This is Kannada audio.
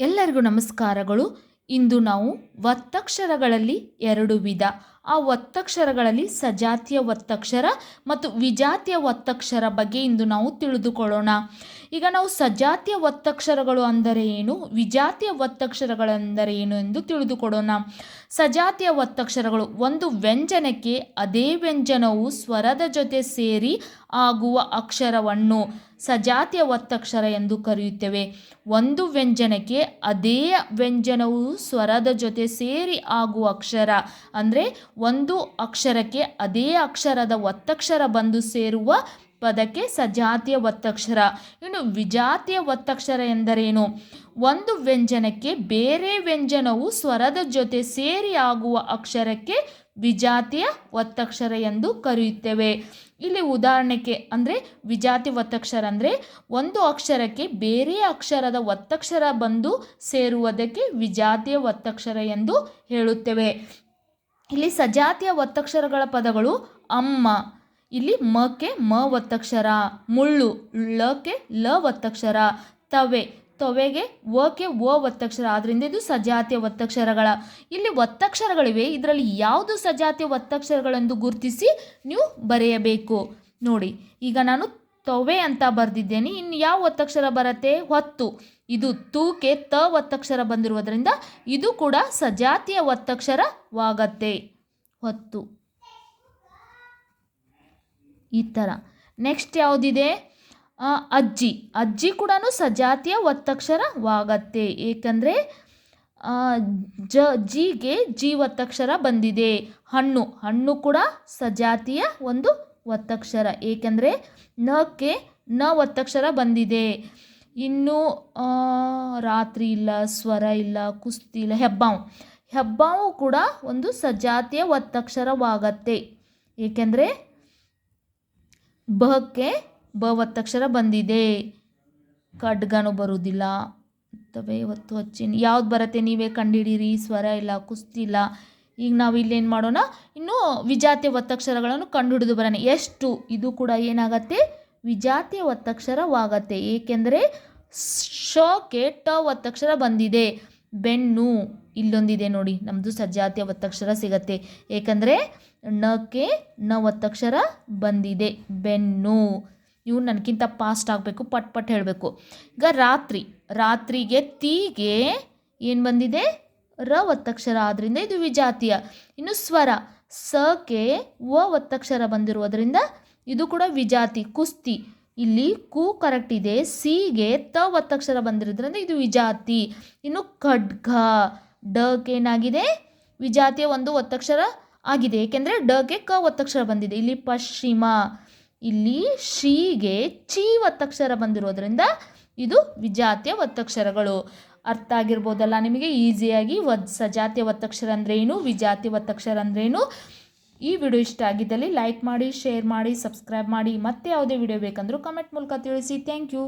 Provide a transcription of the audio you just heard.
ಎಲ್ಲರಿಗೂ ನಮಸ್ಕಾರಗಳು. ಇಂದು ನಾವು ಒತ್ತಕ್ಷರಗಳಲ್ಲಿ ಎರಡು ವಿಧ. ಆ ಒತ್ತಕ್ಷರಗಳಲ್ಲಿ ಸಜಾತಿಯ ಒತ್ತಕ್ಷರ ಮತ್ತು ವಿಜಾತಿಯ ಒತ್ತಕ್ಷರ ಬಗ್ಗೆ ಇಂದು ನಾವು ತಿಳಿದುಕೊಳ್ಳೋಣ. ಈಗ ನಾವು ಸಜಾತಿಯ ಒತ್ತಕ್ಷರಗಳು ಅಂದರೆ ಏನು? ವಿಜಾತಿಯ ಒತ್ತಕ್ಷರಗಳೆಂದರೆ ಏನು ಎಂದು ತಿಳಿದುಕೊಡೋಣ. ಸಜಾತಿಯ ಒತ್ತಕ್ಷರಗಳು ಒಂದು ವ್ಯಂಜನಕ್ಕೆ ಅದೇ ವ್ಯಂಜನವು ಸ್ವರದ ಜೊತೆ ಸೇರಿ ಆಗುವ ಅಕ್ಷರವನ್ನು ಸಜಾತಿಯ ಒತ್ತಕ್ಷರ ಎಂದು ಕರೆಯುತ್ತೇವೆ. ಒಂದು ವ್ಯಂಜನಕ್ಕೆ ಅದೇ ವ್ಯಂಜನವು ಸ್ವರದ ಜೊತೆ ಸೇರಿ ಆಗುವ ಅಕ್ಷರ ಅಂದರೆ ಒಂದು ಅಕ್ಷರಕ್ಕೆ ಅದೇ ಅಕ್ಷರದ ಒತ್ತಕ್ಷರ ಬಂದು ಸೇರುವ ಪದಕ್ಕೆ ಸಜಾತಿಯ ಒತ್ತಕ್ಷರ. ಇನ್ನು ವಿಜಾತಿಯ ಒತ್ತಕ್ಷರ ಎಂದರೇನು? ಒಂದು ವ್ಯಂಜನಕ್ಕೆ ಬೇರೆ ವ್ಯಂಜನವು ಸ್ವರದ ಜೊತೆ ಸೇರಿ ಆಗುವ ಅಕ್ಷರಕ್ಕೆ ವಿಜಾತಿಯ ಒತ್ತಕ್ಷರ ಎಂದು ಕರೆಯುತ್ತೇವೆ. ಇಲ್ಲಿ ಉದಾಹರಣೆಗೆ ಅಂದರೆ ವಿಜಾತಿ ಒತ್ತಕ್ಷರ ಅಂದರೆ ಒಂದು ಅಕ್ಷರಕ್ಕೆ ಬೇರೆ ಅಕ್ಷರದ ಒತ್ತಕ್ಷರ ಬಂದು ಸೇರುವುದಕ್ಕೆ ವಿಜಾತಿಯ ಒತ್ತಕ್ಷರ ಎಂದು ಹೇಳುತ್ತೇವೆ. ಇಲ್ಲಿ ಸಜಾತಿಯ ಒತ್ತಕ್ಷರಗಳ ಪದಗಳು ಅಮ್ಮ ಇಲ್ಲಿ ಮಕ್ಕೆ ಮ ಒತ್ತಕ್ಷರ ಮುಳ್ಳು ಲಕ್ಕೆ ಲ ಒತ್ತಕ್ಷರ ತವೆ ತೊವೆಗೆ ಓಕೆ ಓ ಒತ್ತಕ್ಷರ ಆದ್ದರಿಂದ ಇದು ಸಜಾತಿಯ ಒತ್ತಕ್ಷರಗಳ ಇಲ್ಲಿ ಒತ್ತಕ್ಷರಗಳಿವೆ ಇದರಲ್ಲಿ ಯಾವುದು ಸಜಾತಿಯ ಒತ್ತಕ್ಷರಗಳೆಂದು ಗುರುತಿಸಿ ನೀವು ಬರೆಯಬೇಕು. ನೋಡಿ, ಈಗ ನಾನು ತೊವೆ ಅಂತ ಬರೆದಿದ್ದೇನೆ, ಇನ್ನು ಯಾವ ಒತ್ತಕ್ಷರ ಬರುತ್ತೆ? ಹೊತ್ತು. ಇದು ತೂಕೆ ತ ಒತ್ತಕ್ಷರ ಬಂದಿರುವುದರಿಂದ ಇದು ಕೂಡ ಸಜಾತಿಯ ಒತ್ತಕ್ಷರವಾಗತ್ತೆ ಹೊತ್ತು. ಈ ಥರ ನೆಕ್ಸ್ಟ್ ಯಾವುದಿದೆ? ಅಜ್ಜಿ. ಅಜ್ಜಿ ಕೂಡ ಸಜಾತಿಯ ಒತ್ತಕ್ಷರವಾಗತ್ತೆ ಏಕೆಂದರೆ ಜ, ಜಿಗೆ ಜಿ ಒತ್ತಕ್ಷರ ಬಂದಿದೆ. ಹಣ್ಣು. ಹಣ್ಣು ಕೂಡ ಸಜಾತಿಯ ಒಂದು ಒತ್ತಕ್ಷರ ಏಕೆಂದರೆ ನಕ್ಕೆ ನ ಒತ್ತಕ್ಷರ ಬಂದಿದೆ. ಇನ್ನು ರಾತ್ರಿ ಇಲ್ಲ, ಸ್ವರ ಇಲ್ಲ, ಕುಸ್ತಿ ಇಲ್ಲ, ಹೆಬ್ಬಾವು. ಹೆಬ್ಬಾವು ಕೂಡ ಒಂದು ಸಜಾತಿಯ ಒತ್ತಕ್ಷರವಾಗತ್ತೆ ಏಕೆಂದರೆ ಬಹಕ್ಕೆ ಬ ಒತ್ತಕ್ಷರ ಬಂದಿದೆ. ಖಡ್ಗನು ಬರುವುದಿಲ್ಲ. ತವೆ ಇವತ್ತು ಹಚ್ಚಿನ. ಯಾವ್ದು ಬರುತ್ತೆ ನೀವೇ ಕಂಡಿಡೀರಿ, ಸ್ವರ ಇಲ್ಲ, ಕುಸ್ತಿ ಇಲ್ಲ. ಈಗ ನಾವು ಇಲ್ಲೇನು ಮಾಡೋಣ? ಇನ್ನು ವಿಜಾತಿಯ ಒತ್ತಕ್ಷರಗಳನ್ನು ಕಂಡುಹಿಡಿದು ಬರೋಣ. ಎಷ್ಟು? ಇದು ಕೂಡ ಏನಾಗತ್ತೆ? ವಿಜಾತಿಯ ಒತ್ತಕ್ಷರವಾಗತ್ತೆ ಏಕೆಂದರೆ ಶೋಕೆ ಟ ಒತ್ತಕ್ಷರ ಬಂದಿದೆ. ಬೆನ್ನು ಇಲ್ಲೊಂದಿದೆ ನೋಡಿ. ನಮ್ಮದು ಸಜ್ಜಾತಿಯ ಒತ್ತಕ್ಷರ ಸಿಗತ್ತೆ. ಏಕೆಂದರೆ ನಕ್ಕೆ ನ ಒತ್ತಕ್ಷರ ಬಂದಿದೆ. ಬೆನ್ನು. ಇವು ನನಗಿಂತ ಪಾಸ್ಟ್ ಆಗಬೇಕು, ಪಟ್ ಪಟ್ ಹೇಳಬೇಕು. ಈಗ ರಾತ್ರಿ, ರಾತ್ರಿಗೆ ತೀಗೆ ಏನು ಬಂದಿದೆ? ರ ಒತ್ತಕ್ಷರ. ಆದ್ದರಿಂದ ಇದು ವಿಜಾತಿಯ. ಇನ್ನು ಸ್ವರ ಸಕ್ಕೆ ವ ಒತ್ತಕ್ಷರ ಬಂದಿರುವುದರಿಂದ ಇದು ಕೂಡ ವಿಜಾತಿ, ಕುಸ್ತಿ. ಇಲ್ಲಿ ಕು ಕರೆಕ್ಟ್ ಇದೆ. ಸಿಗೆ ತ ಒತ್ತಕ್ಷರ ಬಂದಿರೋದ್ರಿಂದ ಇದು ವಿಜಾತಿ. ಇನ್ನು ಖಡ್ಗ ಡಕ್ಕೆ ಏನಾಗಿದೆ ವಿಜಾತಿಯ ಒಂದು ಒತ್ತಕ್ಷರ ಆಗಿದೆ. ಏಕೆಂದರೆ ಡಗೆ ಕ ಒತ್ತಕ್ಷರ ಬಂದಿದೆ. ಇಲ್ಲಿ ಪಶ್ಚಿಮ. ಇಲ್ಲಿ ಶ್ರೀಗೆ ಚಿ ಒತ್ತಕ್ಷರ ಬಂದಿರೋದ್ರಿಂದ ಇದು ವಿಜಾತಿಯ ಒತ್ತಕ್ಷರಗಳು ಅರ್ಥ ಆಗಿರ್ಬೋದಲ್ಲ ನಿಮಗೆ? ಈಸಿಯಾಗಿ ಒದ್ ಸಜಾತಿಯ ಒತ್ತಕ್ಷರ ಅಂದ್ರೇನು? ವಿಜಾತಿ ಒತ್ತಕ್ಷರ ಅಂದ್ರೇನು? ಈ ವಿಡಿಯೋ ಇಷ್ಟ ಆಗಿದ್ದಲ್ಲಿ ಲೈಕ್ ಮಾಡಿ, ಶೇರ್ ಮಾಡಿ, ಸಬ್ಸ್ಕ್ರೈಬ್ ಮಾಡಿ ಮತ್ತೆ ಯಾವುದೇ ವಿಡಿಯೋ ಬೇಕಂದರೂ ಕಮೆಂಟ್ ಮೂಲಕ ತಿಳಿಸಿ. Thank you